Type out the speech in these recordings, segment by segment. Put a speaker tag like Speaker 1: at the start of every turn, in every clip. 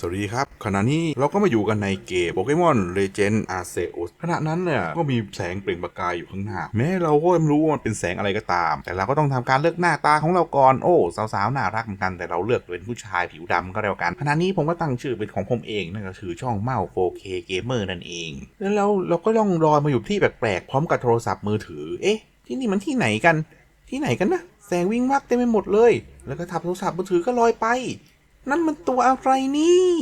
Speaker 1: สวัสดีครับ ขณะนี้เราก็มาอยู่กันในเกมโปเกมอนเลเจนด์อาเซอุสขณะนั้นเนี่ยก็มีแสงเปล่งประกายอยู่ข้างหน้า แม้เราก็ไม่รู้ว่ามันเป็นแสงอะไรก็ตาม แต่เราก็ต้องทำการเลือกหน้าตาของเราก่อน โอ้สาวๆน่ารักเหมือนกันแต่เราเลือกเป็นผู้ชายผิวดำก็แล้วกันขณะนี้ผมก็ตั้งชื่อเป็นของผมเองนั่นก็คือช่องเมา 4K Gamer นั่นเอง แล้วเราเราก็ล่องลอยมาอยู่ที่แปลกๆพร้อมกับโทรศัพท์มือถือ เอ๊ะ ที่นี่มันที่ไหนกัน ที่ไหนกันนะแสงวิ่งวับเต็มไปหมดเลย แล้วก็ทับโทรศัพท์มือถือก็ลอยไป นั่นมันตัวอะไรนี่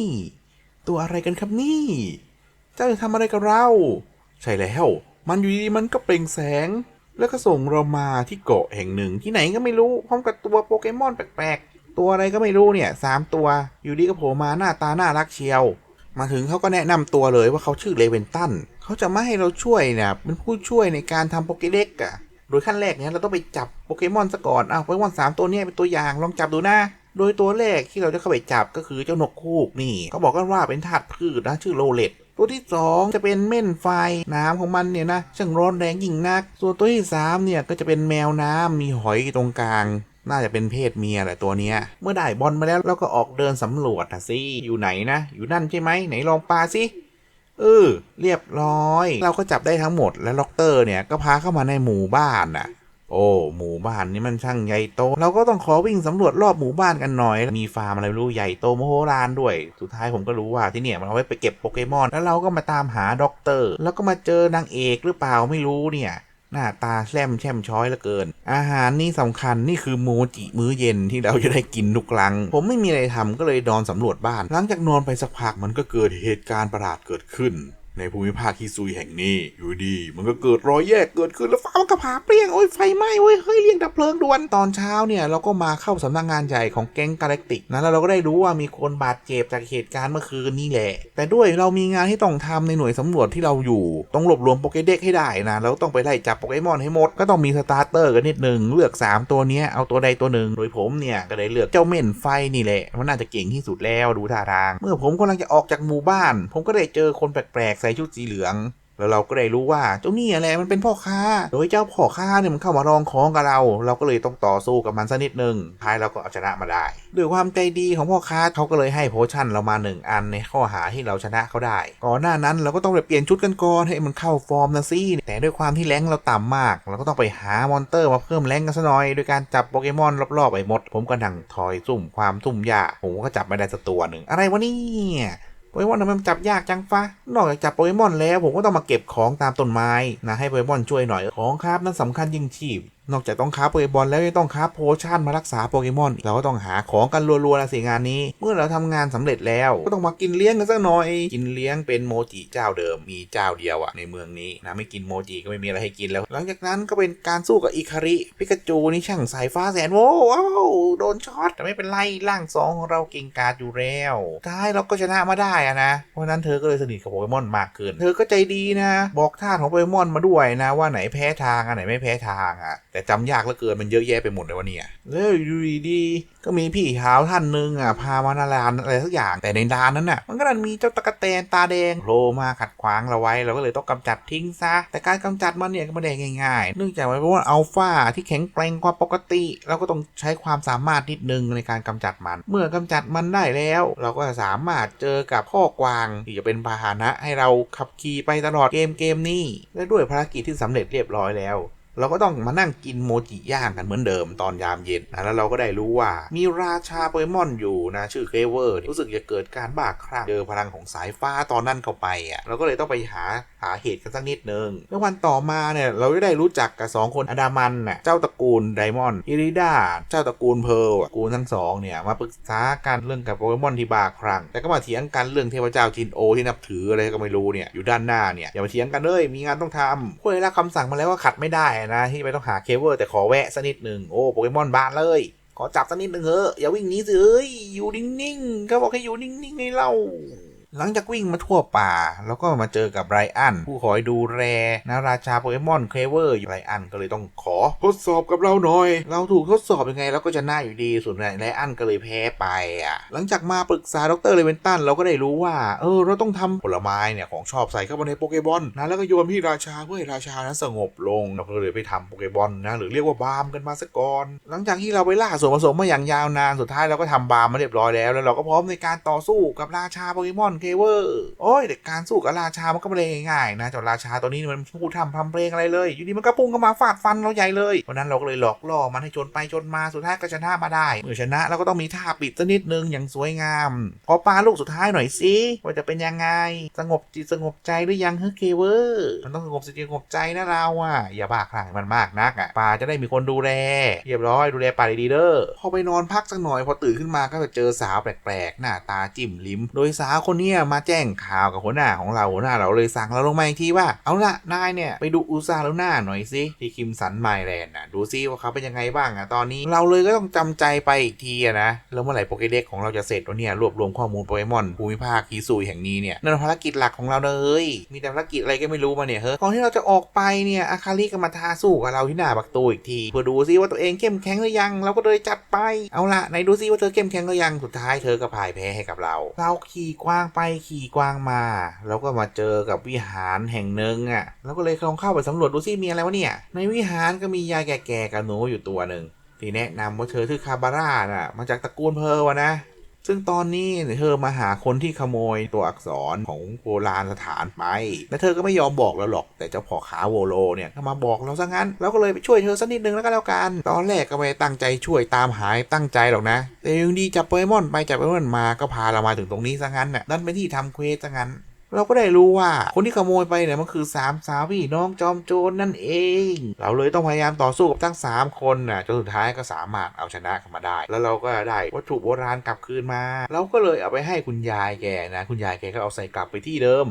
Speaker 1: ตัวอะไรกันครับนี่ เจ้าจะทำอะไรกับเรา ใช่แล้ว มันอยู่ดีๆมันก็เปล่งแสง แล้วก็ส่งเรามาที่เกาะแห่งหนึ่งที่ไหนก็ไม่รู้ พร้อมกับตัวโปเกมอนแปลกๆ ตัวอะไรก็ไม่รู้เนี่ยสามตัว อยู่ดีก็โผล่มาหน้าตาน่ารักเชียว มาถึงเขาก็แนะนำตัวเลยว่าเขาชื่อเลเวนตัน เขาจะมาให้เราช่วยเนี่ยเป็นผู้ช่วยในการทำโปเกเด็กอะโดยขั้นแรกเนี่ยเราต้องไปจับโปเกมอนซะก่อน เอาโปเกมอนสามตัวเนี้เป็นตัวอย่างลองจับดูนะ โดยตัวแรกที่เราจะเข้าไปจับก็คือเจ้านกคูกนี่เขาบอกกันว่าเป็นธาตุพืชนะชื่อโรเลตตัวที่สองจะเป็นเม่นไฟน้ำของมันเนี่ยนะช่างร้อนแรงยิ่งนัก ส่วนตัวที่สามเนี่ยก็จะเป็นแมวน้ำมีหอยตรงกลาง น่าจะเป็นเพศเมียแหละตัวเนี้ย เมื่อได้บอลมาแล้วเราก็ออกเดินสำรวจนะสิอยู่ไหนนะ อยู่นั่นใช่ไหมไหนลองปลาสิเออเรียบร้อย เราก็จับได้ทั้งหมดและล็อกเตอร์เนี่ยก็พาเข้ามาในหมู่บ้านน่ะ โอ้หมู่บ้านนี่มันช่างใหญ่โต เราก็ต้องขอวิ่งสำรวจรอบหมู่บ้านกันหน่อย มีฟาร์มอะไรไม่รู้ใหญ่โตมโหฬารด้วย สุดท้ายผมก็รู้ว่าที่เนี่ยมันเอาไว้ไปเก็บโปเกมอน แล้วเราก็มาตามหาด็อกเตอร์ แล้วก็มาเจอนางเอกหรือเปล่าไม่รู้เนี่ยหน้าตาแช่มแช่มช้อยเหลือเกิน อาหารนี่สำคัญนี่คือโมจิมื้อเย็นที่เราจะได้กินทุกครั้ง ผมไม่มีอะไรทำก็เลยนอนสำรวจบ้าน หลังจากนอนไปสักพักมันก็เกิดเหตุการณ์ประหลาดเกิดขึ้น ในภูมิภาคฮิซุยแห่งนี้ อยู่ดี มันก็เกิดรอยแยกเกิดขึ้นแล้วฟ้ามันก็ผ่าเปรี้ยงโอ้ยไฟไหม้เว้ยเฮ้ยเรียกดับเพลิงด่วนตอนเช้าเนี่ยเราก็มาเข้าสำนักงานใหญ่ของแก๊งกาแล็กติกนะแล้วเราก็ได้รู้ว่ามีคนบาดเจ็บจากเหตุการณ์เมื่อคืนนี่แหละ แต่ด้วยเรามีงานที่ต้องทำในหน่วยสำรวจที่เราอยู่ ต้องรวบรวมโปเกเด็กให้ได้นะแล้วต้องไปไล่จับโปเกมอนให้หมดก็ต้องมีสตาร์เตอร์กันนิดหนึ่งเลือก 3 ตัวนี้เอาตัวใดตัวหนึ่งโดยผมเนี่ยก็ได้เลือกเจ้าเม่นไฟนี่แหละมันน่าจะเก่งที่สุดแล้วดูท่าทาง เมื่อผมกำลังจะออกจากหมู่บ้าน ผมก็ได้เจอคนแปลกๆส่ชุดสีเหลือง แล้วเราก็ได้รู้ว่าเจ้านี่แหละมันเป็นพ่อค้า โดยเจ้าพ่อค้าเนี่ยมันเข้ามารองของกับเรา เราก็เลยต้องต่อสู้กับมันสักนิดนึงท้ายเราก็เอาชนะมาได้ด้วยความใจดีของพ่อค้าเขาก็เลยให้โพชั่นเรามาหนึ่งอันในข้อหาที่เราชนะเขาได้ก่อนหน้านั้นเราก็ต้องไปเปลี่ยนชุดกันก่อนให้มันเข้าฟอร์มนะสิแต่ด้วยความที่แรงเราต่ำมาก เราก็ต้องไปหามอนเตอร์มาเพิ่มแรงกันซะหน่อยโดยการจับโปเกมอนรอบๆไปหมด ผมก็นั่งทอยซุ่มความซุ่มยากผมก็จับไม่ได้สักตัวหนึ่งอะไรวะเนี่ย โปเกมอนทำไมมันจับยากจังฟะนอกจากจับโปเกมอนแล้วผมก็ต้องมาเก็บของตามต้นไม้นะให้โปเกมอนช่วยหน่อยของครับนั้นสำคัญยิ่งชีพ นอกจากต้องค้าโปเกมอนแล้วยังต้องค้าโพชั่นมารักษาโปเกมอน เราก็ต้องหาของกันรัวๆละสิงานนี้ เมื่อเราทำงานสำเร็จแล้ว ก็ต้องมากินเลี้ยงกันสักหน่อย กินเลี้ยงเป็นโมจิเจ้าเดิมมีเจ้าเดียวอะในเมืองนี้นะไม่กินโมจิก็ไม่มีอะไรให้กินแล้ว หลังจากนั้นก็เป็นการสู้กับอิคาริปิกาจูนี่ช่างสายฟ้าแสนโว้ว้าวโดนช็อตแต่ไม่เป็นไรร่างสองของเราเก่งกาจอยู่แล้วท้ายเราก็ชนะมาได้อะนะเพราะฉะนั้นเธอก็เลยสนิทกับโปเกมอนมากขึ้น เธอก็ใจดีนะ บอกท่าของโปเกมอนมาด้วยนะว่าไหนแพ้ทางอันไหนไม่แพ้ทางอะแต่จำยากเหลือเกินมันเยอะแยะไปหมดเลยวะเนี่ยแล้วอยู่ดีๆก็มีพี่ขาวท่านหนึ่งอะพามานาลานอะไรสักอย่างแต่ในดานนั้นน่ะ มันก็ดันมีเจ้าตะกะแตนตาแดงโผล่มาขัดขวางเราไว้เราก็เลยต้องกำจัดทิ้งซะแต่การกำจัดมันเนี่ยก็ไม่ได้ง่ายๆ เนื่องจากมันเป็นว่าอัลฟาที่แข็งแกร่งกว่าปกติ เราก็ต้องใช้ความสามารถนิดนึงในการกำจัดมัน เมื่อกำจัดมันได้แล้ว เราก็สามารถเจอกับพ่อกวางที่จะเป็นพาหนะให้เราขับขี่ไปตลอดเกมเกมนี้และด้วยภารกิจที่สำเร็จเรียบร้อยแล้ว เราก็ต้องมานั่งกินโมจิย่างกันเหมือนเดิมตอนยามเย็นนะแล้วเราก็ได้รู้ว่ามีราชาโปเกมอนอยู่นะชื่อเคเวอร์รู้สึกจะเกิดการบ้าคลั่งเจอพลังของสายฟ้าตอนนั้นเข้าไปอะเราก็เลยต้องไปหาหาเหตุกันสักนิดนึงแล้ววันต่อมาเนี่ยเราก็ได้รู้จักกับสองคนอดามันน่ะเจ้าตระกูลไดมอนอิริดาเจ้าตระกูลเพร์ลตระกูลทั้งสองเนี่ยมาปรึกษากันเรื่องกับโปเกมอนที่บ้าคลั่งแต่ก็มาเถียงกันเรื่องเทพเจ้าจินโอที่นับถืออะไรก็ไม่รู้เนี่ยอยู่ด้านหน้าเนี่ยอย่ามาเถียงกันเลยมีงานต้องทำผู้ได้รับคำสั่งมาแล้วว่าขัดไม่ได้นะที่ไม่ต้องหาเคเวอร์แต่ขอแวะสักนิดหนึ่งโอ้โปเกมอนบานเลย ขอจับสักนิดหนึ่งเถอะอย่าวิ่งหนีสิเอ้ยอยู่นิ่งๆเขาบอกให้อยู่นิ่งๆไงเล่า หลังจากวิ่งมาทั่วป่า แล้วก็มาเจอกับไรอัน ผู้คอยดูแลนะราชาโปเกมอนเคลเวอร์อยู่ไรอันก็เลยต้องขอ ทดสอบกับเราหน่อย เราถูกทดสอบยังไงเราก็จะหน้าอยู่ดีส่วนไรอันก็เลยแพ้ไปอะหลังจากมาปรึกษาดรเลเวนตันเราก็ได้รู้ว่า เออ เราต้องทำผลไม้เนี่ยของชอบใส่เข้าไปในโปเกบอลนะแล้วก็โยนที่ราชาเพื่อให้ราชานั้นสงบลงเราก็เลยไปทำโปเกบอลนะหรือเรียกว่าบาร์มกันมาสักก่อนหลังจากที่เราไปล่าส่วนผสมมาอย่างยาวนานสุดท้ายเราก็ทำบาร์มมาเรียบร้อยแล้วแล้วเราก็พร้อมในการต่อสู้กับราชาโปเกมอนเคเวอร์โอ้ยแต่การสู้กับราชามันก็ไม่ได้ง่ายๆนะเจ้าราชาตัวนี้มันพูดทำทำเพลงอะไรเลย อยู่ดีมันก็พุ่งเข้ามาฟาดฟันเราใหญ่เลยเพราะนั้นเราก็เลยหลอกล่อมันให้ชนไปชนมาสุดท้ายก็ชนะมาได้เมื่อชนะเราก็ต้องมีท่าปิดสักนิดนึงอย่างสวยงามขอปลาลูกสุดท้ายหน่อยสิว่าจะเป็นยังไง สงบจิตสงบใจหรือยังเฮ้เคเวอร์มันต้องสงบจิตสงบใจนะเราอะอย่าบ้าคลั่งมันมากนักอะปลาจะได้มีคนดูแลเรียบร้อยดูแลปลาดีเด้อพอไปนอนพักสักหน่อยพอตื่นขึ้นมาก็จะเจอสาวแปลกๆหน้าตาจิ้มลิ้ม โดยสาวคนนี้เนี้ยมาแจ้งข่าวกับหัวหน้าของเราหัวหน้าเราเลยสั่งเราลงมาอีกทีว่าเอาละนายเนี่ยไปดูอุซาลูน่าหน่อยสิที่คิมสันไมแลนด์น่ะดูซิว่าเขาเป็นยังไงบ้างอะตอนนี้เราเลยก็ต้องจำใจไปอีกทีอะนะแล้วเมื่อไหร่โปเกเด็กของเราจะเสร็จวะเนี่ยรวบรวมข้อมูลโปเกมอนภูมิภาคคิซุยแห่งนี้เนี่ยนั่นภารกิจหลักของเราเลยมีแต่ภารกิจอะไรก็ไม่รู้มาเนี่ยเฮ้ยก่อนที่เราจะออกไปเนี่ยอาคาริก็มาทาสู้กับเราที่หน้าบักตูอีกทีเพื่อดูซิว่าตัวเองเข้มแข็งหรือยัง เราก็เลยจัดไปเอาละไหนดูซิว่าเธอเข้มแข็งหรือยังสุดท้ายเธอก็พ่ายแพ้ให้กับเรา เราขี่กวางไปขี่กวางมา แล้วก็มาเจอกับวิหารแห่งหนึ่งอะ แล้วก็เลยลองเข้าไปสำรวจดูซิมีอะไรวะเนี่ย ในวิหารก็มียายแก่ๆกับหนูอยู่ตัวหนึ่งที่แนะนำว่าเธอคือคาบาร่าน่ะ มาจากตระกูลเพอร์วะนะ ซึ่งตอนนี้เธอมาหาคนที่ขโมยตัวอักษรของโบราณสถานไปและเธอก็ไม่ยอมบอกเราหรอก แต่เจ้าพ่อขาโวโลเนี่ยก็มาบอกเราซะงั้นเราก็เลยไปช่วยเธอสักนิดนึงแล้วก็แล้วกัน ตอนแรกก็ไม่ตั้งใจช่วยตามหายตั้งใจหรอกนะ แต่ยังดีจับโปเกมอนไปจับโปเกมอนมาก็พาเรามาถึงตรงนี้ซะงั้นน่ะนั่นเป็นที่ทำเควสซะงั้น เราก็ได้รู้ว่าคนที่ขโมยไปเนี่ยมันคือสามสาวพี่น้องจอมโจรนั่นเอง เราเลยต้องพยายามต่อสู้กับทั้ง 3 คนน่ะจนสุดท้ายก็สามารถเอาชนะกันมาได้ แล้วเราก็ได้วัตถุโบราณกลับคืนมา เราก็เลยเอาไปให้คุณยายแกนะ คุณยายแกก็เอาใส่กลับไปที่เดิม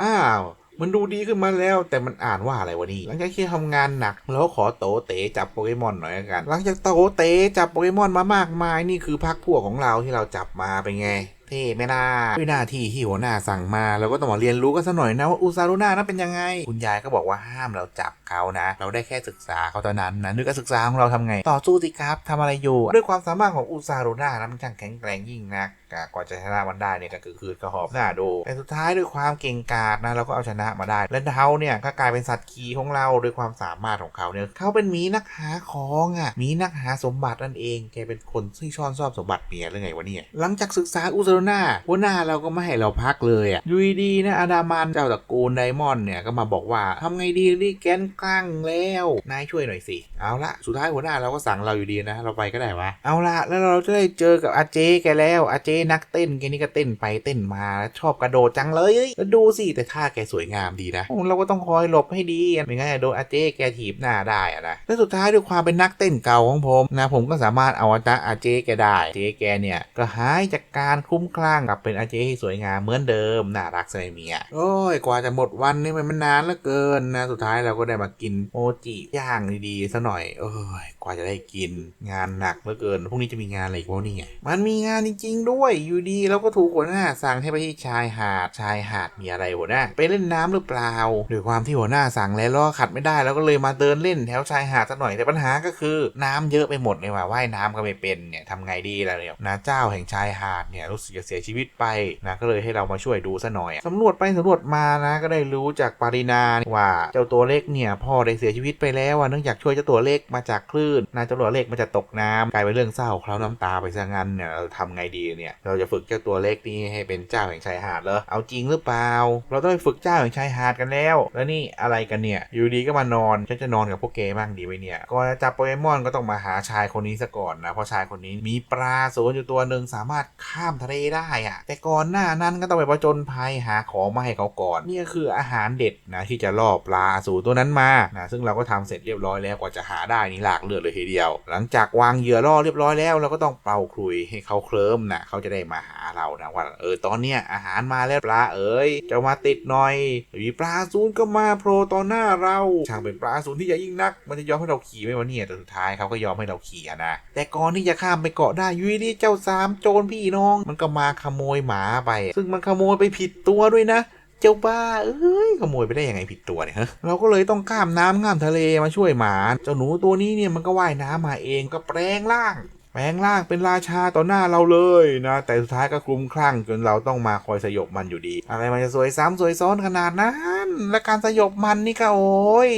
Speaker 1: อ้าวมันดูดีขึ้นมาแล้วแต่มันอ่านว่าอะไรวะนี่หลังจากที่ทำงานหนักเราก็ขอโตเตะจับโปเกมอนหน่อยกัน หลังจากโตเตะจับโปเกมอนมามากมายนี่คือพักพวกของเราที่เราจับมาเป็นไง เท่ไม่ล่ะด้วยหน้าที่ที่หัวหน้าสั่งมาเราก็ต้องมาเรียนรู้กันสักหน่อยนะว่าอุซารุน่านั้นเป็นยังไง คุณยายก็บอกว่าห้ามเราจับเขานะ เราได้แค่ศึกษาเขาเท่านั้นนะนึกการศึกษาของเราทำไง ต่อสู้สิครับทำอะไรอยู่ ด้วยความสามารถของอุซารุน่านั้นมันช่างแข็งแกร่งยิ่งนักอะกว่าจะชนะมันได้เนี่ยก็คือคืนกระหอบหน้าดูแต่สุดท้ายด้วยความเก่งกาจนะเราก็เอาชนะมาได้ และเขาเนี่ยก็กลายเป็นสัตว์ขี่ของเราด้วยความสามารถของเขาเนี่ยเขาเป็นหมีนักหาของอะหมีนักหาสมบัตินั่นเองแกเป็นคนที่ชอบชอบสมบัติเมียหรือไงวะเนี่ยหลังจากศึกษาอุซารุน่าหัวหน้าเราก็ไม่ให้เราพักเลยอะยูดีนะอาดามันเจ้าตระกูลไดมอนด์เนี่ยก็มาบอกว่าทำไงดีนี่แกนกล้างแล้ว นายช่วยหน่อยสิ เอาละสุดท้ายหัวหน้าเราก็สั่งเราอยู่ดีนะ เราไปก็ได้วะ เอาละแล้วเราจะได้เจอกับอาเจแกแล้วอาเจนักเต้นแกนี่ก็เต้นไปเต้นมาแล้วชอบกระโดดจังเลยแล้วดูสิแต่ท่าแกสวยงามดีนะเราก็ต้องคอยหลบให้ดีไม่งั้นโดนอาเจแกถีบหน้าได้อะนะและสุดท้ายด้วยความเป็นนักเต้นเก่าของผมนะผมก็สามารถเอาอาจาอาเจแกได้เจแกเนี่ยก็หายจากการคุ้มคลั่งกลับเป็นอาเจที่สวยงามเหมือนเดิมน่ารักใช่ไหมเมียโอ้ยกว่าจะหมดวันนี่มันนานเหลือเกินนะสุดท้ายเราก็ได้มากินโมจิย่างดีๆซะหน่อยเอ้ย ว่าจะได้กินงานหนักเหลือเกินพรุ่งนี้จะมีงานอะไรอีกวะนี่ยมันมีงานจริง ๆ ด้วยอยู่ดีเราก็ถูกหัวหน้าสั่งให้ไปที่ชายหาดชายหาดมีอะไรหัวหน้าไปเล่นน้ำหรือเปล่าด้วยความที่หัวหน้าสั่งแล้วเราขัดไม่ได้เราก็เลยมาเดินเล่นแถวชายหาดซะหน่อยแต่ปัญหาก็คือน้ำเยอะไปหมดเลยว่าว่ายน้ำก็ไม่เป็นเนี่ยทำไงดีล่ะเนี่ยนะเจ้าแห่งชายหาดเนี่ยรู้สึกจะเสียชีวิตไปนะก็เลยให้เรามาช่วยดูซะหน่อยสำรวจไปสำรวจมานะก็ได้รู้จากปารินาว่าเจ้าตัวเล็กเนี่ยพ่อได้เสียชีวิตไปแล้วเนื่องจากช่วยเจ้าตัวเล็กมาจากคลื่นนะเจ้าตัวเล็กมันจะตกน้ำกลายเป็นเรื่องเศร้าเคล้าน้ำตาไปซะงั้นเนี่ยเราทำไงดีเนี่ย เราจะฝึกเจ้าตัวเล็กนี่ให้เป็นเจ้าแห่งชายหาดเหรอเอาจริงหรือเปล่า เราต้องไปฝึกเจ้าแห่งชายหาดกันแล้ว แล้วนี่อะไรกันเนี่ย อยู่ดีก็มานอนฉันจะนอนกับพวกเกบ้างดีไหมเนี่ยก่อนจะจับโปเกมอนก็ต้องมาหาชายคนนี้ซะก่อนนะเพราะชายคนนี้มีปลาโซนอยู่ตัวหนึ่งสามารถข้ามทะเลได้อะแต่ก่อนหน้านั้นก็ต้องไปผจญภัยหาของมาให้เขาก่อนนี่ก็คืออาหารเด็ดนะที่จะล่อปลาสู่ตัวนั้นมานะซึ่งเราก็ทำเสร็จเรียบร้อยแล้วกว่าจะหาได้นี่หลากเลือดเลยทีเดียว หลังจากวางเหยื่อล่อเรียบร้อยแล้วเราก็ต้องเป่าคลุยให้เขาเคลิ้มนะเขาจะได้มาหาเรานะว่าเออตอนเนี้ยอาหารมาแล้วปลาเอ๋ยจะมาติดหน่อยมีปลาซูนก็มาโผล่ต่อหน้าเราช่างเป็นปลาซูนที่ใหญ่ยิ่งนัก มันจะยอมให้เราขี่ไหมวะเนี่ยแต่สุดท้ายเขาก็ยอมให้เราขี่นะแต่ก่อนที่จะข้ามไปเกาะได้ยุ้ยดีเจ้าสามโจรพี่น้อง มันก็มาขโมยหมาไป ซึ่งมันขโมยไปผิดตัวด้วยนะ เจ้าบ้าเอ้ยขโมยไปได้ยังไงผิดตัวเนี่ยฮะเราก็เลยต้องข้ามน้ำข้ามทะเลมาช่วยหมา เจ้าหนูตัวนี้เนี่ยมันก็ว่ายน้ำมาเองก็แปลงร่าง แปลงร่างเป็นราชาต่อหน้าเราเลยนะ แต่สุดท้ายก็คลุมคลั่งจนเราต้องมาคอยสยบมันอยู่ดี อะไรมันจะสวยซ้ำสวยซ้อนขนาดนั้นและการสยบมันนี่ก็โอ้ย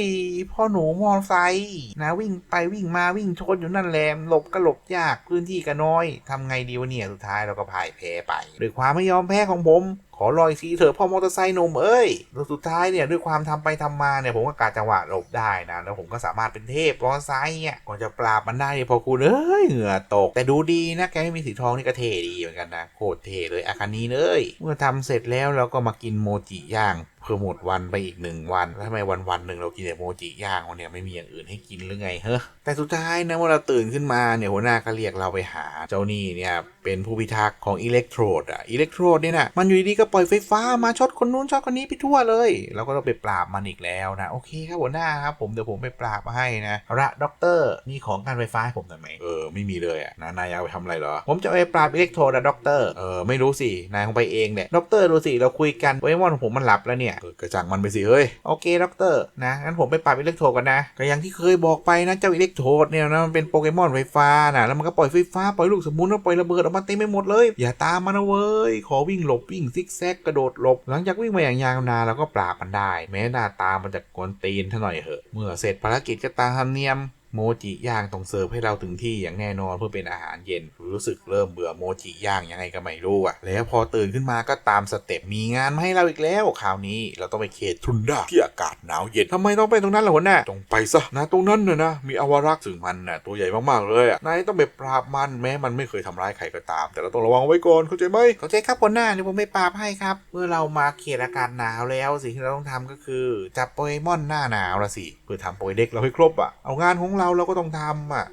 Speaker 1: พ่อหนูมอไซค์นะวิ่งไปวิ่งมาวิ่งชนอยู่นั่นแหละหลบก็หลบยากพื้นที่ก็น้อยทำไงดีวะเนี่ยสุดท้ายเราก็พ่ายแพ้ไปด้วยความไม่ยอมแพ้ของผม ขอลอยซีเถอะพ่อมอเตอร์ไซค์นมเอ้ยแล้วสุดท้ายเนี่ยด้วยความทำไปทำมาเนี่ยผมก็กาจังหวะหลบได้นะแล้วผมก็สามารถเป็นเทพมอเตอร์ไซค์เนี่ยก่อนจะปราบมันได้พอคุณเอ้ยเหงื่อตก แต่ดูดีนะแกไม่มีสีทองนี่ก็เท่ดีเหมือนกันนะโคตรเท่เลยอาคานีเลย เมื่อทำเสร็จแล้วเราก็มากินโมจิย่าง คือหมดวันไปอีกหนึ่งวันแล้วทำไมวันวันหนึ่งเรากินแต่โมจิย่างวะเนี่ยไม่มีอย่างอื่นให้กินหรือไงเฮ้อแต่สุดท้ายนะเมื่อเราตื่นขึ้นมาเนี่ยหัวหน้าก็เรียกเราไปหาเจ้านี่เนี่ยเป็นผู้พิทักษ์ของอิเล็กโทรดอะอิเล็กโทรดเนี่ยนะมันอยู่ดีๆก็ปล่อยไฟฟ้ามาช็อตคนนู้นช็อตคนนี้ไปทั่วเลยเราก็ต้องไปปราบมันอีกแล้วนะโอเคครับหัวหน้าครับผมเดี๋ยวผมไปปราบมาให้นะเอาละด็อกเตอร์มีของการไฟฟ้าให้ผมหน่อยไหมเออไม่มีเลยอะนะนายเอาไปทำอะไรเหรอ ผมจะไปปราบอิเล็กโทรดอะด็อกเตอร์เออไม่รู้สินายคงไปเองเนี่ยด็อกเตอร์ดูสิเราคุยกันโปเกมอนผมมันหลับแล้วเนี่ยเกระจังมันไปสิเฮ้ยโอเคด็อกเตอร์นะงั้นผมไปปราบอิเล็กโทรกันนะก็อย่างที่เคยบอกไปนะเจ้าอิเล็กโทรดเนี่ยนะมันเป็นโปเกมอนไฟฟ้านะแล้วมันก็ปล่อยไฟฟ้าปล่อยลูกสมุนแล้วปล่อยระเบิดออกมาเต็มไปหมดเลย อย่าตามมันนะเว้ยขอวิ่งหลบวิ่งซิกแซกกระโดดหลบ หลังจากวิ่งมาอย่างยาวนานแล้วก็ปราบมันได้ แม้หน้าตามันจะกวนตีนเท่าหน่อยเหอะ เมื่อเสร็จภารกิจก็ตามธรรมเนียม โมจิย่างต้องเสิร์ฟให้เราถึงที่อย่างแน่นอนเพื่อเป็นอาหารเย็น รู้สึกเริ่มเบื่อโมจิย่างยังไงก็ไม่รู้อะแล้วพอตื่นขึ้นมาก็ตามสเต็ปมีงานมาให้เราอีกแล้วคราวนี้เราต้องไปเขตทุนดาที่อากาศหนาวเย็นทำไมต้องไปตรงนั้นล่ะหัวหน้าต้องไปซะนะตรงนั้นน่ะนะมีอวารักษ์ซึ่งมันน่ะตัวใหญ่มากๆเลยอะนายต้องไปปราบมันแม้มันไม่เคยทำร้ายใครก็ตาม แต่เราต้องระวังไว้ก่อนเข้าใจไหมเข้าใจครับหัวหน้าเดี๋ยวผมไปปราบให้ครับ เมื่อเรามาเขตอากาศหนาวแล้วสิ่งที่เราต้องทำก็คือจับโปเกมอนหน้าหนาวละสิ เพื่อทำโปเกเด็กเราให้ครบอะเอางานของเราเราก็ต้องทำอะ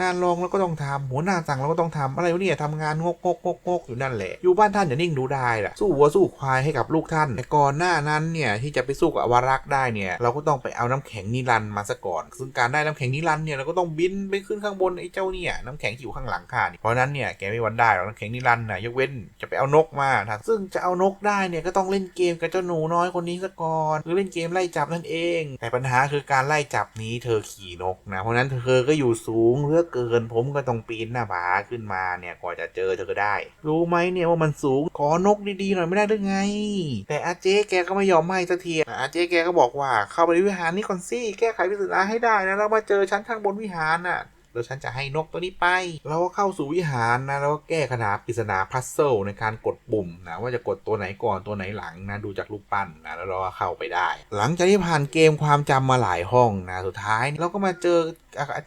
Speaker 1: งานรองเราก็ต้องทำหัวหน้าสั่งเราก็ต้องทำอะไรวะเนี่ยทำงานงกงกงกงกอยู่นั่นแหละ อยู่บ้านท่านอย่านิ่งดูได้ล่ะ สู้วัวสู้ควายให้กับลูกท่าน แต่ก่อนหน้านั้นเนี่ยที่จะไปสู้กับอวารักษ์ได้เนี่ยเราก็ต้องไปเอาน้ำแข็งนิรันต์มาซะก่อน ซึ่งการได้น้ำแข็งนิรันต์เนี่ยเราก็ต้องบินไปขึ้นข้างบนไอ้เจ้าเนี่ยน้ำแข็งที่อยู่ข้างหลังข้านี่เพราะนั้นเนี่ยแกไม่วันได้หรอกน้ำแข็งนิรันต์นะยกเว้นจะไปเอานกมาซึ่งจะเอานกได้เนี่ยก็ต้องเล่นเกมกับเจ้าหนูน้อยคนนี้ซะก่อนคือเล่นเกมไล่จับนั่นเอง แต่ปัญหาคือการไล่จับนี้เธอขี่นกนะเพราะนั้นเธอก็อยู่สูงเลือกเกิน ผมก็ต้องปีนหน้าผาขึ้นมาเนี่ยกว่าจะเจอเธอได้ รู้ไหมเนี่ยว่ามันสูงขอนกดีๆหน่อยไม่ได้หรือไง แต่อาเจ๊แกก็ไม่ยอมให้สักทีอาเจ๊แกก็บอกว่าเข้าไปในวิหารนี้ก่อนสิแก้ไขปริศนาให้ได้นะแล้วมาเจอชั้นข้างบนวิหารน่ะแล้วฉันจะให้นกตัวนี้ไป เราก็เข้าสู่วิหารนะ แล้วก็แก้ขนาปริศนาพัซเซิลในการกดปุ่มนะว่าจะกดตัวไหนก่อนตัวไหนหลังนะดูจากรูปปั้นนะแล้วเราก็เข้าไปได้ หลังจากที่ผ่านเกมความจำมาหลายห้องนะสุดท้าย เราก็มาเจอ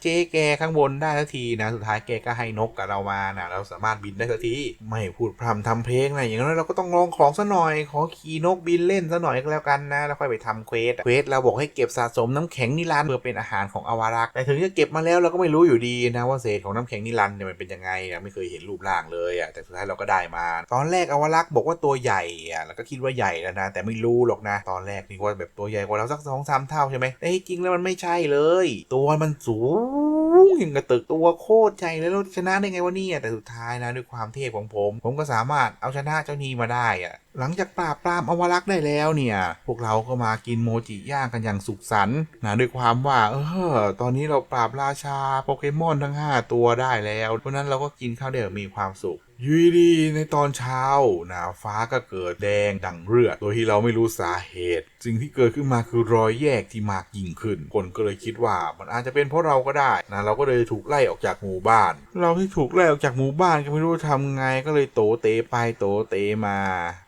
Speaker 1: เจ๊แกข้างบนได้สักทีนะสุดท้ายแกก็ให้นกกับเรามานะเราสามารถบินได้สักทีไม่พูดพร่ำทำเพลงอะไรอย่างนั้นเราก็ต้องลองของซะหน่อย ขอขี่นกบินเล่นซะหน่อยก็แล้วกันนะแล้วค่อยไปทำเควสเควสเราบอกให้เก็บสะสมน้ำแข็งนิรันเพื่อเป็นอาหารของอวารักษ์แต่ถึงจะเก็บมาแล้วเราก็ไม่รู้อยู่ดีนะว่าเศษของน้ำแข็งนิรันเนี่ยมันเป็นยังไงอะไม่เคยเห็นรูปร่างเลยอะแต่สุดท้ายเราก็ได้มา ตอนแรกอวารักษ์บอกว่าตัวใหญ่อะแล้วก็คิดว่าใหญ่แล้วนะ แต่ไม่รู้หรอกนะ ตอนแรกนี่ว่าแบบตัวใหญ่กว่าเราสักสองสามเท่าใช่ไหมแต่จริงแล้วมันไม่ใช่เลย ตัวมันสูอย่างกระตึกตัวโคตรใหญ่เลยเราชนะได้ไงวะเนี่ยแต่สุดท้ายนะด้วยความเทพของผม ผมก็สามารถเอาชนะเจ้านีมาได้อะหลังจากปราบปรามอวรักษ์ได้แล้วเนี่ย พวกเราก็มากินโมจิย่างกันอย่างสุขสันต์นะด้วยความว่าเออตอนนี้เราปราบราชาโปเกมอนทั้ง 5 ตัวได้แล้วเพราะนั้นเราก็กินข้าวเดียวมีความสุข ยูดีในตอนเช้าหนาฟ้าก็เกิดแดงดังเลือดโดยที่เราไม่รู้สาเหตุ สิ่งที่เกิดขึ้นมาคือรอยแยกที่มากยิ่งขึ้น คนก็เลยคิดว่ามันอาจจะเป็นเพราะเราก็ได้นะเราก็เลยถูกไล่ออกจากหมู่บ้าน เราที่ถูกไล่ออกจากหมู่บ้านก็ไม่รู้ทำไงก็เลยโตเตไปโตเตมา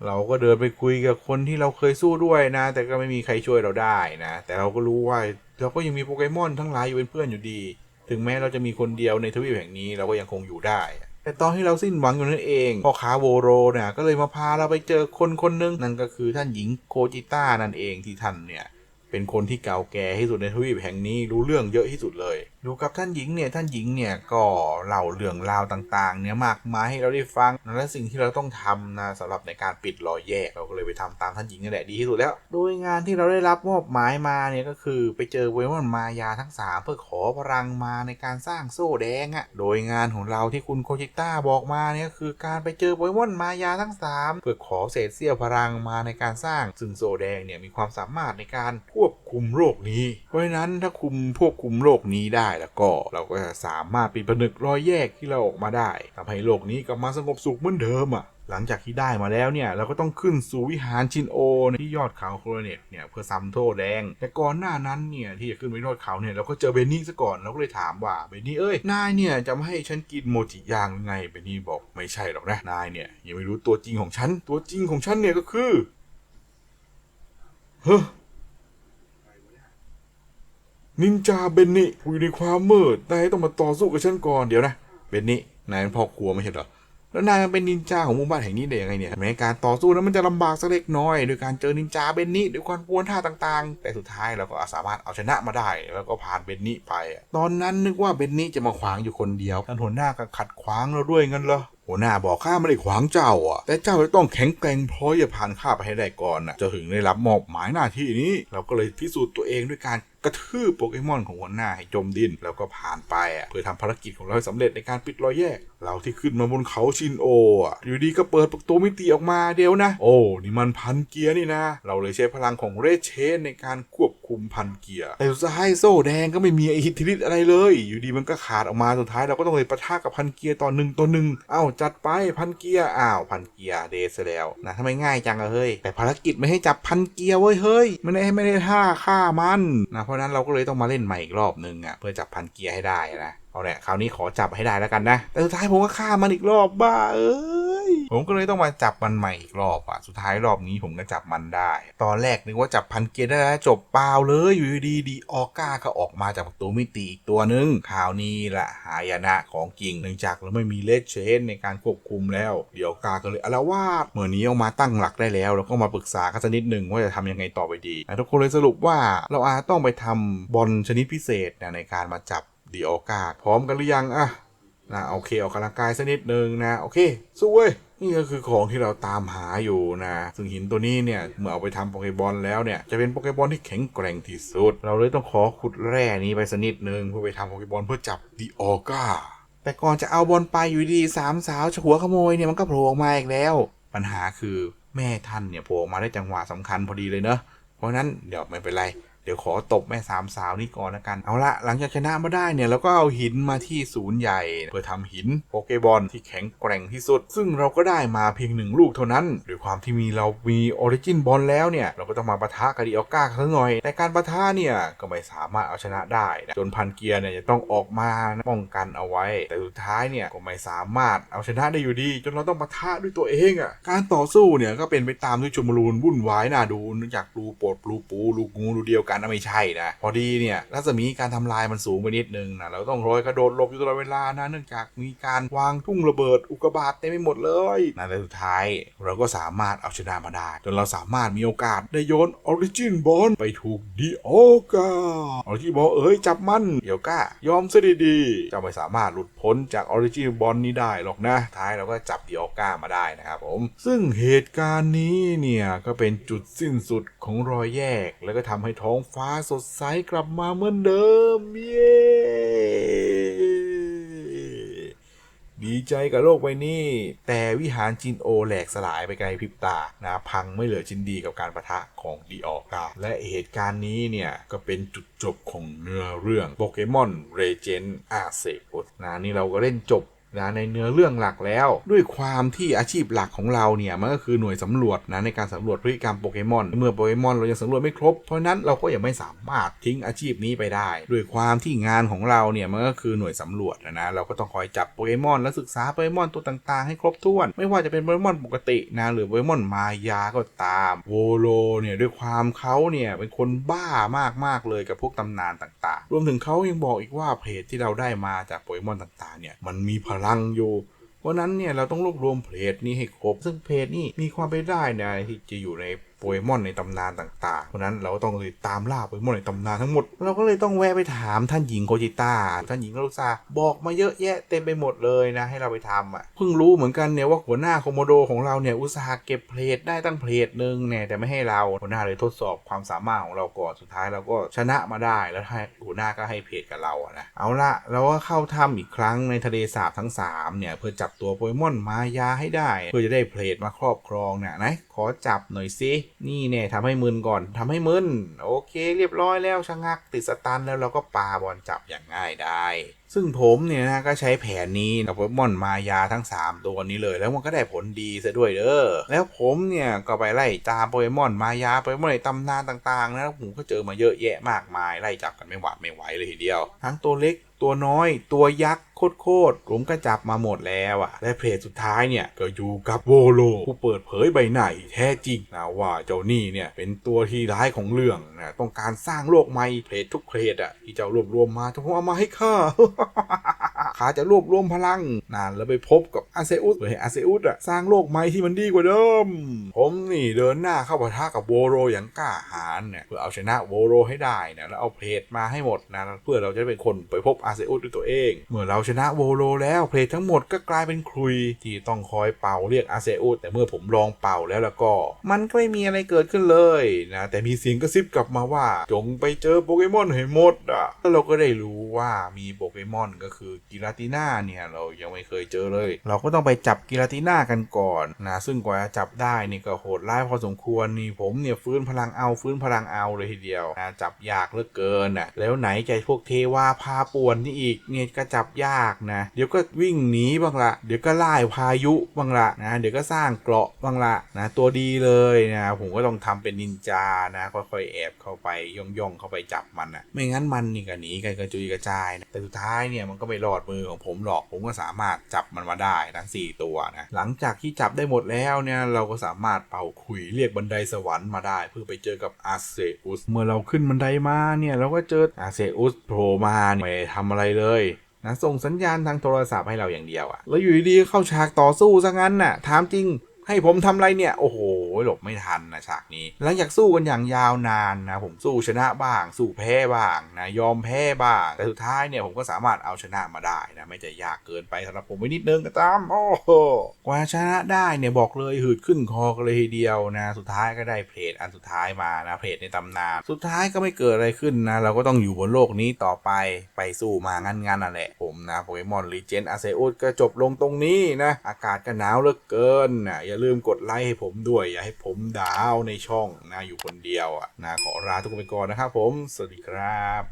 Speaker 1: เราก็เดินไปคุยกับคนที่เราเคยสู้ด้วยนะ แต่ก็ไม่มีใครช่วยเราได้นะ แต่เราก็รู้ว่าเราก็ยังมีโปเกมอนทั้งหลายอยู่เป็นเพื่อนอยู่ดี ถึงแม้เราจะมีคนเดียวในทวีปแห่งนี้เราก็ยังคงอยู่ได้ แต่ตอนที่เราสิ้นหวังอยู่นั่นเองพ่อค้าโวโรเนี่ยก็เลยมาพาเราไปเจอคนคนหนึงนั่นก็คือท่านหญิงโคจิต้านั่นเองที่ท่านเนี่ยเป็นคนที่เก่าแก่ที่สุดในทวีปแห่งนี้รู้เรื่องเยอะที่สุดเลยอยู่กับท่านหญิงเนี่ยท่านหญิงเนี่ยก็เล่าเรื่องราวต่างๆ เนี่ยมากมายให้เราได้ฟังและสิ่งที่เราต้องทำนะสำหรับในการปิดรอยแยกเราก็เลยไปทำตามท่านหญิงนี่แหละดีที่สุดแล้ว โดยงานที่เราได้รับมอบหมายมาเนี่ยก็คือไปเจอเวมอนมายาทั้งสามเพื่อขอพลังมาในการสร้างโซ่แดงอะ่ะโดยงานของเราที่คุณโคจิต้าบอกมาเนี่ยก็คือการไปเจอเวมอนมายาทั้งสามเพื่อขอเศษเสี้ยวพลังมาในการสร้างซึ่งโซ่แดงเนี่ยมีความสามารถในการควบคุมโรคนี้ เพราะฉะนั้นถ้าคุมควบคุมโรคนี้ได้แล้วก็เราก็จะสามารถปิดผนึกรอยแยกที่เราออกมาได้ทำให้โลกนี้กลับมาสงบสุขเหมือนเดิมอะหลังจากที่ได้มาแล้วเนี่ยเราก็ต้องขึ้นสู่วิหารชินโอที่ยอดเขาโครเนตเนี่ยเพื่อซ้ำโทษแดง แต่ก่อนหน้านั้นเนี่ยที่จะขึ้นไปยอดเขาเนี่ยเราก็เจอเบนนี่ซะก่อนเราก็เลยถามว่าเบนนี่เอ้ยนายเนี่ยจะไม่ให้ฉันกินโมจิยางหรือไงเบนนี่บอกไม่ใช่หรอกนะนายเนี่ยยังไม่รู้ตัวจริงของฉันตัวจริงของฉันเนี่ยก็คือเฮ้อ นินจาเบนนี่อยู่ในความมืดนายต้องมาต่อสู้กับฉันก่อนเดี๋ยวนะเบนนี่นายเป็นพ่อครัวไม่ใช่เหรอแล้วนายเป็นนินจาของหมู่บ้านแห่งนี้ได้ยังไงเนี่ยแม้การต่อสู้นั้นมันจะลำบากสักเล็กน้อย โดยการเจอนินจาเบนนี่ด้วยความกวนท่าต่างๆ แต่สุดท้ายเราก็สามารถเอาชนะมาได้ แล้วก็ผ่านเบนนี่ไป ตอนนั้นนึกว่าเบนนี่จะมาขวางอยู่คนเดียวท่านหัวหน้าก็ขัดขวางเราด้วยงั้นเหรอหัวหน้าบอกข้าไม่ได้ขวางเจ้าอะ แต่เจ้าจะต้องแข็งแกร่งพอจะผ่านข้าไปให้ได้ก่อนน่ะจะถึงได้รับมอบหมายหน้าที่นี้ เราก็เลยพิสูจน์ตัวเองด้วยการ กระทืบโปเกมอนของหัวหน้าให้จมดินแล้วก็ผ่านไปอะเพื่อทำภารกิจของเราให้สำเร็จในการปิดรอยแยก เราที่ขึ้นมาบนเขาชินโออะอยู่ดีก็เปิดประตูมิติออกมาเดียวนะ โอ้นี่มันพันเกียร์นี่นะ เราเลยใช้พลังของเรเชนในการควบคุมพันเกียร์แต่สุดท้ายโซ่แดงก็ไม่มีอิทธิฤทธิ์อะไรเลย อยู่ดีมันก็ขาดออกมาสุดท้ายเราก็ต้องเลยปะทะกับพันเกียร์ต่อหนึ่งต่อหนึ่งเอ้าจัดไปพันเกียร์อ้าวพันเกียร์เดซะแล้วนะทำไมง่ายจังอะเฮ้ยแต่ภารกิจไม่ให้จับพันเกียร์เว้ยเฮ้ยไม่ได้ไม่ได้ท่าฆ่ามันนะราะนั้นเราก็เลยต้องมาเล่นใหม่อีกรอบหนึ่งอะเพื่อจับพันเกียร์ให้ได้นะเอาละคราวนี้ขอจับให้ได้แล้วกันนะ แต่สุดท้ายผมก็ฆ่ามันอีกรอบบ้าเออ ผมก็เลยต้องมาจับมันใหม่อีกรอบอะ สุดท้ายรอบนี้ผมก็จับมันได้ ตอนแรกนึกว่าจับพันเกียร์ได้แล้วจบเปล่าเลย อยู่ดีดีออก้าก็ออกมาจากประตูมิติอีกตัวหนึงคราวนี้ละหายนะของจริงเนื่องจากเราไม่มีเลดเชนในการควบคุมแล้วเดี๋ยวกาก็เลยอาละวาดเมื่อนี้ออกมาตั้งหลักได้แล้วเราก็มาปรึกษากันสักนิดหนึ่งว่าจะทำยังไงต่อไปดีทุกคนเลยสรุปว่าเราอาจต้องไปทำบอลชนิดพิเศษในการมาจับดีออก้าพร้อมกันหรือยังอะ นะโอเคออกกำลังกายสักนิดนึงนะโอเคสู้เว้ยนี่ก็คือของที่เราตามหาอยู่นะซึ่งหินตัวนี้เนี่ยเมื่อเอาไปทำโปเกบอลแล้วเนี่ยจะเป็นโปเกบอลที่แข็งแกร่งที่สุด เราเลยต้องขอขุดแร่นี้ไปสักนิดนึงเพื่อไปทำโปเกบอลเพื่อจับดีออก้าแต่ก่อนจะเอาบอลไปอยู่ดีสามสาวหัวขโมยเนี่ยมันก็โผล่ออกมาอีกแล้ว ปัญหาคือแม่ท่านเนี่ยโผล่ออกมาได้จังหวะสำคัญพอดีเลยเนอะเพราะนั้นเดี๋ยวไม่เป็นไร เดี๋ยวขอตบแม่สามสาวนี่ก่อนละกัน เอาละหลังจากชนะมาได้เนี่ยเราก็เอาหินมาที่ศูนย์ใหญ่ เพื่อทำหินโปเกบอลที่แข็งแกร่งที่สุด ซึ่งเราก็ได้มาเพียงหนึ่งลูกเท่านั้นด้วยความที่มีเรามีออริจินบอลแล้วเนี่ย เราก็ต้องมาปะทะกับดิออก้าสักหน่อย แต่การปะทะเนี่ย ก็ไม่สามารถเอาชนะได้นะจนพันเกียร์เนี่ยจะต้องออกมาป้องกันเอาไว้ แต่สุดท้ายเนี่ยก็ไม่สามารถเอาชนะได้อยู่ดี จนเราต้องปะทะด้วยตัวเองอะ่ะการต่อสู้เนี่ยก็เป็นไปตามด้วยชุมรูนวุ่นวายน่าดูจากรูโปดรูปูรูงูรูเดียวกันนะไม่ใช่นะ พอดีเนี่ยรัศมีการทำลายมันสูงไปนิดนึงนะเราต้องโรยกระโดดหลบอยู่ตลอดเวลานะเนื่องจากมีการวางทุ่งระเบิดอุกกาบาตเต็มไปหมดเลยนะแต่สุดท้ายเราก็สามารถเอาชนะมาได้ จนเราสามารถมีโอกาสได้โยนออริจินบอลไปถูกดีโอกาออริจินบอลเอ้ยจับมันเดี๋ยวก้ายอมซะดีๆจะไม่สามารถหลุดพ้นจากออริจินบอลนี้ได้หรอกนะท้ายเราก็จับดีโอกามาได้นะครับผมซึ่งเหตุการณ์นี้เนี่ยก็เป็นจุดสิ้นสุดของรอยแยกแล้วก็ทำให้ท้องฟ้าสดใสกลับมาเหมือนเดิม เย้ดีใจกับโลกใบนี้ แต่วิหารจินโอแหลกสลายไปไกลพริบตานะพังไม่เหลือชิ้นดีกับการประทะของดีออกาและเหตุการณ์นี้เนี่ย ก็เป็นจุดจบของเนื้อเรื่องโปเกมอนเรเจนอาเซอุสนะนี่เราก็เล่นจบ นะในเนื้อเรื่องหลักแล้ว ด้วยความที่อาชีพหลักของเราเนี่ยมันก็คือหน่วยสำรวจนะในการสำรวจพฤติกรรมโปเกมอนเมื่อโปเกมอนเรายังสำรวจไม่ครบเพราะนั้นเราก็ยังไม่สามารถทิ้งอาชีพนี้ไปได้ ด้วยความที่งานของเราเนี่ยมันก็คือหน่วยสำรวจนะนะเราก็ต้องคอยจับโปเกมอนและศึกษาโปเกมอนตัวต่างๆ ให้ครบถ้วน ไม่ว่าจะเป็นโปเกมอนปกตินะหรือโปเกมอนมายาก็ตามโวโลเนี่ยด้วยความเขาเนี่ยเป็นคนบ้ามากๆเลยกับพวกตำนานต่างๆ รวมถึงเขายังบอกอีกว่าเพจที่เราได้มาจากโปเกมอนต่างๆเนี่ยมันมีพลังอยู่เพราะนั้นเนี่ยเราต้องรวบรวมเพจนี้ให้ครบ ซึ่งเพจนี้มีความเป็นได้นะที่จะอยู่ใน โปเกมอนในตำนานต่างๆ เพราะนั้นเราก็ต้องเลยตามล่าโปเกมอนในตำนานทั้งหมด เราก็เลยต้องแวะไปถามท่านหญิงโคจิต้า ท่านหญิงก็รู้ซาบอกมาเยอะแยะเต็มไปหมดเลยนะ ให้เราไปทำอะ เพิ่งรู้เหมือนกันเนี่ยว่าหัวหน้าโคโมโดของเราเนี่ยอุตส่าห์เก็บเพลทได้ตั้งเพลทหนึ่งเนี่ยแต่ไม่ให้เรา หัวหน้าเลยทดสอบความสามารถของเราก่อน สุดท้ายเราก็ชนะมาได้ แล้วให้หัวหน้าก็ให้เพลทกับเราอะนะ เอาละเราก็เข้าถ้ำอีกครั้งในทะเลสาบทั้งสามเนี่ยเพื่อจับตัวโปเกมอนมายาให้ได้ เพื่อจะได้เพลทมาครอบครองเนี่ยนะขอจับหน่อยสินี่เนี่ยทำให้มึนก่อนทำให้มึนโอเค เรียบร้อยแล้วชะงักติดสตันแล้วเราก็ปาบอลจับอย่างง่ายได้ ซึ่งผมเนี่ยนะก็ใช้แผนนี้กับโปเกมอนมายาทั้ง 3 ตัวนี้เลย แล้วมันก็ได้ผลดีซะด้วยเด้อแล้วผมเนี่ยก็ไปไล่ตามโปเกมอนมายาโปเกมอนในตำนานต่างๆนะแล้วผมก็เจอมาเยอะแยะมากมายไล่จับกันไม่หวาดไม่ไหวเลยทีเดียว ทั้งตัวเล็ก ตัวน้อย ตัวยักษ์โคตรๆผมก็จับมาหมดแล้วอะและเพจสุดท้ายเนี่ย ก็อยู่กับโวโล ผู้เปิดเผยใบหน้าที่แท้จริงนะว่าเจ้านี่เนี่ย เป็นตัวที่ร้ายของเรื่องนะต้องการสร้างโลกใหม่เพจทุกเพจอะที่เจ้ารวบรวมมาจะผมเอามาให้ข้าข้าจะรวบรวมพลังนานแล้วไปพบกับอาเซอุสเลยอาเซอุสอะสร้างโลกใหม่ที่มันดีกว่าเดิม ผมนี่เดินหน้าเข้าปะทะกับโวโรอย่างกล้าหาญเนี่ยเพื่อเอาชนะโวโรให้ได้นะแล้วเอาเพจมาให้หมดนะเพื่อเราจะเป็นคนไปพบอาาเซอุด้วยตัวเอง เมื่อเราชนะโวโรแล้วเพจทั้งหมดก็กลายเป็นครุยที่ต้องคอยเป่าเรียกอาเซอุสแต่เมื่อผมลองเป่าแล้วแล้วก็ มันก็ไม่มีอะไรเกิดขึ้นเลยนะแต่มีเสียงกระซิบกลับมาว่า จงไปเจอโปเกมอนให้หมดอะแล้วเราก็ได้รู้ว่ามีโปเกมอนก็คือกิราติน่าเนี่ยเรายังไม่เคยเจอเลย เราก็ต้องไปจับกิราติน่ากันก่อนนะซึ่งกว่าจะจับได้นี่ก็โหดร้ายพอสมควรนี่ผมเนี่ยฟื้นพลังเอาฟื้นพลังเอาเลยทีเดียวนะจับยากเหลือเกินอะแล้วไหนใจพวกเทวาพาป่วนนี่อีกเนี่ยก็จับยากนะ เดี๋ยวก็วิ่งหนีบ้างละ เดี๋ยวก็ไล่พายุบ้างละนะ เดี๋ยวก็สร้างเกราะบ้างละนะ ตัวดีเลยนะผมก็ต้องทำเป็นนินจานะค่อยๆแอบเข้าไปย่องย่องๆเข้าไปจับมันนะไม่งั้นมันนี่ก็หนีกันกระจุยกระจายนะแต่สุดท้ายเนี่ยมันก็ไม่รอดมือของผมหรอก ผมก็สามารถจับมันมาได้ทั้ง 4 ตัวนะหลังจากที่จับได้หมดแล้วเนี่ยเราก็สามารถเป่าคุยเรียกบันไดสวรรค์มาได้ เพื่อไปเจอกับอาเซอุสเมื่อเราขึ้นบันไดมาเนี่ยเราก็เจออาเซอุสโผล่มาเนี่ยทำอะไรเลยนะส่งสัญญาณทางโทรศัพท์ให้เราอย่างเดียวอะแล้วอยู่ดีๆก็เข้าฉากต่อสู้ซะงั้นน่ะถามจริง ให้ผมทำอะไรเนี่ย โอ้โห หลบไม่ทันนะฉากนี้ หลังจากสู้กันอย่างยาวนานนะผมสู้ชนะบ้าง สู้แพ้บ้างนะยอมแพ้บ้าง แต่สุดท้ายเนี่ยผมก็สามารถเอาชนะมาได้นะไม่จะยากเกินไปสำหรับผมไปนิดนึงก็ตามโอ้โหกว่าชนะได้เนี่ยบอกเลยหืดขึ้นคอกันเลยทีเดียวนะ สุดท้ายก็ได้เพลทอันสุดท้ายมานะเพลทในตำนานสุดท้ายก็ไม่เกิดอะไรขึ้นนะเราก็ต้องอยู่บนโลกนี้ต่อไปไปสู้มางั้นๆนั่นแหละผมนะโปเกมอนลีเจนอาเซอุสก็จบลงตรงนี้นะอากาศก็หนาวเหลือเกินนะอย่าลืมกดไลค์ให้ผมด้วย อย่าให้ผมดาวในช่องนะอยู่คนเดียวอะนะขอลาทุกคนไปก่อนนะครับผม สวัสดีครับ